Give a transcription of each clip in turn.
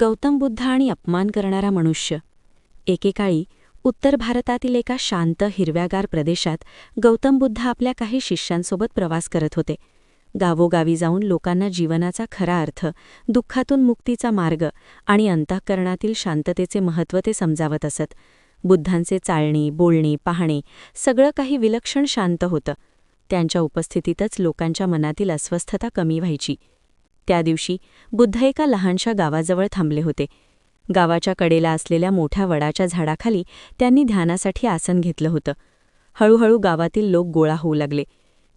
गौतम बुद्ध आणि अपमान करणारा मनुष्य. एकेकाळी उत्तर भारतातील एका शांत हिरव्यागार प्रदेशात गौतम बुद्ध आपल्या काही शिष्यांसोबत प्रवास करत होते. गावोगावी जाऊन लोकांना जीवनाचा खरा अर्थ दुःखातून मुक्तीचा मार्ग आणि अंतःकरणातील शांततेचे महत्त्व ते समजावत असत. बुद्धांचे चालणे बोलणे पाहणे सगळं काही विलक्षण शांत होतं. त्यांच्या उपस्थितीतच लोकांच्या मनातील अस्वस्थता कमी व्हायची. त्या दिवशी बुद्ध एका लहानशा गावाजवळ थांबले होते. गावाच्या कडेला असलेल्या मोठ्या वडाच्या झाडाखाली त्यांनी ध्यानासाठी आसन घेतलं होतं. हळूहळू गावातील लोक गोळा होऊ लागले.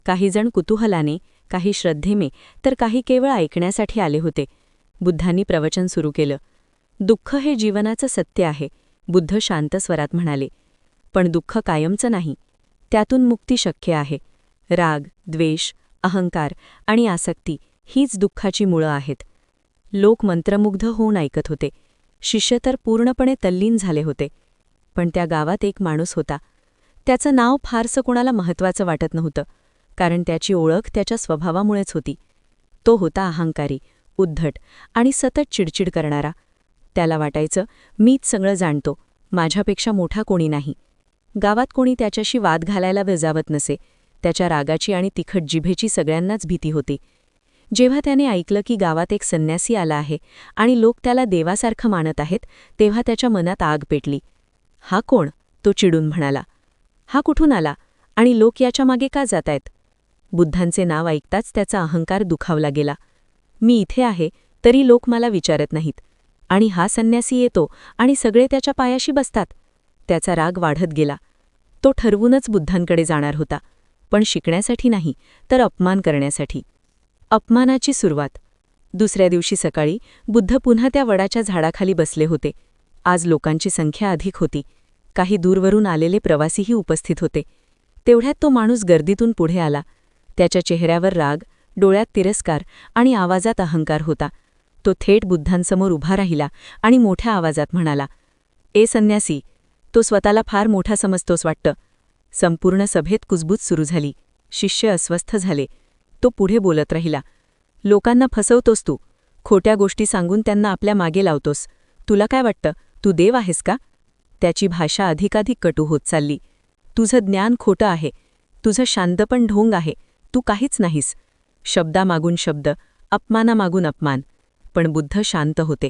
काहीजण कुतूहलाने काही श्रद्धेमे तर काही केवळ ऐकण्यासाठी आले होते. बुद्धांनी प्रवचन सुरू केलं. दुःख हे जीवनाचं सत्य आहे बुद्ध शांत स्वरात म्हणाले. पण दुःख कायमचं नाही त्यातून मुक्ती शक्य आहे. राग द्वेष अहंकार आणि आसक्ती हीच दुःखाची मुळं आहेत. लोक मंत्रमुग्ध होऊन ऐकत होते. शिष्य तर पूर्णपणे तल्लीन झाले होते. पण त्या गावात एक माणूस होता. त्याचं नाव फारसं कोणाला महत्त्वाचं वाटत नव्हतं कारण त्याची ओळख त्याच्या स्वभावामुळेच होती. तो होता अहंकारी उद्धट आणि सतत चिडचिड करणारा. त्याला वाटायचं मीच सगळं जाणतो माझ्यापेक्षा मोठा कोणी नाही. गावात कोणी त्याच्याशी वाद घालायला वजावत नसे त्याच्या रागाची आणि तिखट जिभेची सगळ्यांनाच भीती होती. जेव्हा त्याने ऐकलं की गावात एक संन्यासी आला आहे आणि लोक त्याला देवासारखं मानत आहेत तेव्हा त्याच्या मनात आग पेटली. हा कोण? तो चिडून म्हणाला. हा कुठून आला? आणि लोक याच्या मागे का जात आहेत बुद्धांचे नाव ऐकताच त्याचा अहंकार दुखावला गेला. मी इथे आहे तरी लोक मला विचारत नाहीत. आणि हा संन्यासी येतो आणि सगळे त्याच्या पायाशी बसतात. त्याचा राग वाढत गेला. तो ठरवूनच बुद्धांकडे जाणार होता. पण शिकण्यासाठी नाही तर अपमान करण्यासाठी. अपमानाची सुरुवात. दुसऱ्या दिवशी सकाळी बुद्ध पुन्हा त्या वडाच्या झाडाखाली बसले होते. आज लोकांची संख्या अधिक होती. काही दूरवरून आलेले प्रवासीही उपस्थित होते. तेवढ्यात तो माणूस गर्दीतून पुढे आला. त्याच्या चेहऱ्यावर राग डोळ्यात तिरस्कार आणि आवाजात अहंकार होता. तो थेट बुद्धांसमोर उभा राहिला आणि मोठ्या आवाजात म्हणाला ए संन्यासी तो स्वतःला फार मोठा समजतोस वाटतं. संपूर्ण सभेत कुजबूज सुरू झाली. शिष्य अस्वस्थ झाले. तो पुढे बोलत राहिला लोकांना फसवतोस तू. खोट्या गोष्टी सांगून त्यांना आपल्या मागे लावतोस. तुला काय वाटतं? तू देव आहेस का? त्याची भाषा अधिकाधिक कटू होत चालली. तुझं ज्ञान खोटं आहे. तुझं शांतपण ढोंग आहे. तू काहीच नाहीस. शब्दामागून शब्द अपमानामागून अपमान. पण बुद्ध शांत होते.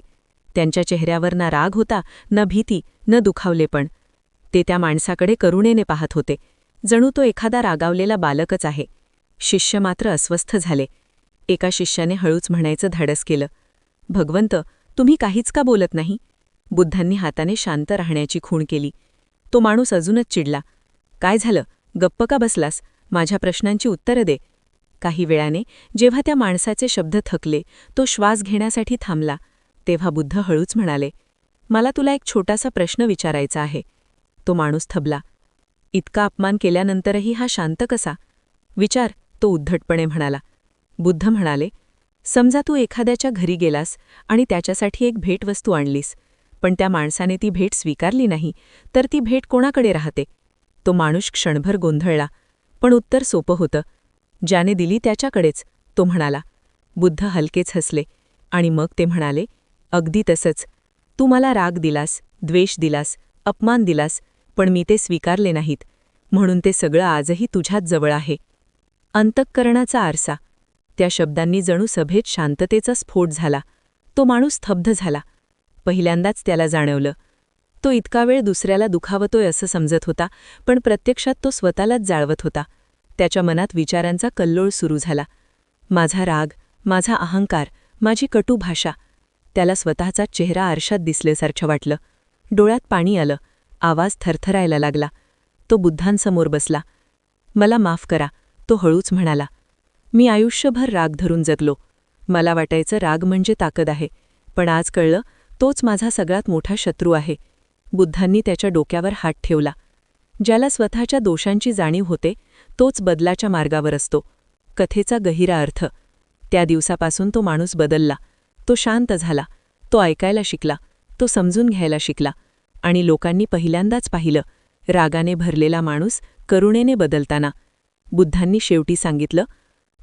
त्यांच्या चेहऱ्यावर ना राग होता न भीती न दुखावलेपण ते त्या माणसाकडे करुणेने पाहत होते. जणू तो एखादा रागावलेला बालकच आहे. शिष्य मात्र अस्वस्थ झाले. एका शिष्याने हळूच म्हणायचं धाडस केलं. भगवंत तुम्ही काहीच का बोलत नाही? बुद्धांनी हाताने शांत राहण्याची खूण केली. तो माणूस अजूनच चिडला. काय झालं? गप्प का बसलास? माझ्या प्रश्नांची उत्तरं दे. काही वेळाने जेव्हा त्या माणसाचे शब्द थकले तो श्वास घेण्यासाठी थांबला तेव्हा बुद्ध हळूच म्हणाले मला तुला एक छोटासा प्रश्न विचारायचा आहे. तो माणूस थबला. इतका अपमान केल्यानंतरही हा शांत कसा? विचार. तो उद्धटपणे म्हणाला बुद्ध म्हणाले समजा तू एखाद्याच्या घरी गेलास आणि त्याच्यासाठी एक भेटवस्तू आणलीस पण त्या माणसाने ती भेट स्वीकारली नाही तर ती भेट कोणाकडे राहते तो माणूस क्षणभर गोंधळला पण उत्तर सोपं होतं ज्याने दिली त्याच्याकडेच तो म्हणाला बुद्ध हलकेच हसले आणि मग ते म्हणाले अगदी तसंच. तू मला राग दिलास द्वेष दिलास अपमान दिलास पण मी ते स्वीकारले नाहीत. म्हणून ते सगळं आजही तुझ्याच जवळ आहे. अंतःकरणाचा आरसा. त्या शब्दांनी जणू सभेत शांततेचा स्फोट झाला. तो माणूस स्तब्ध झाला. पहिल्यांदाच त्याला जाणवलं. तो इतका वेळ दुसऱ्याला दुखावतोय असं समजत होता पण प्रत्यक्षात तो स्वतःलाच जाळवत होता. त्याच्या मनात विचारांचा कल्लोळ सुरू झाला. माझा राग माझा अहंकार माझी कटू भाषा. त्याला स्वतःचा चेहरा आरशात दिसल्यासारखं वाटलं. डोळ्यात पाणी आलं. आवाज थरथरायला लागला. तो बुद्धांसमोर बसला. मला माफ करा. तो हळूच म्हणाला मी आयुष्यभर राग धरून जगलो. मला वाटायचं राग म्हणजे ताकद आहे पण आज कळलं तोच माझा सगळ्यात मोठा शत्रू आहे. बुद्धांनी त्याच्या डोक्यावर हात ठेवला. ज्याला स्वतःच्या दोषांची जाणीव होते तोच बदलाच्या मार्गावर असतो. कथेचा गहिरा अर्थ. त्या दिवसापासून तो माणूस बदलला. तो शांत झाला. तो ऐकायला शिकला. तो समजून घ्यायला शिकला. आणि लोकांनी पहिल्यांदाच पाहिलं रागाने भरलेला माणूस करुणेने बदलताना. बुद्धांनी शेवटी सांगितलं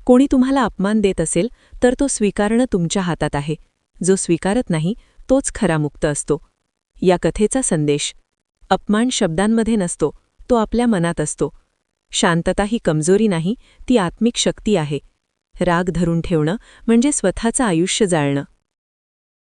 कोणी तुम्हाला अपमान देत असेल तर तो स्वीकारणं तुमच्या हातात आहे. जो स्वीकारत नाही तोच खरा मुक्त असतो. या कथेचा संदेश. अपमान शब्दांमध्ये नसतो तो आपल्या मनात असतो. शांतता ही कमजोरी नाही ती आत्मिक शक्ती आहे. राग धरून ठेवणं म्हणजे स्वतःचं आयुष्य जाळणं.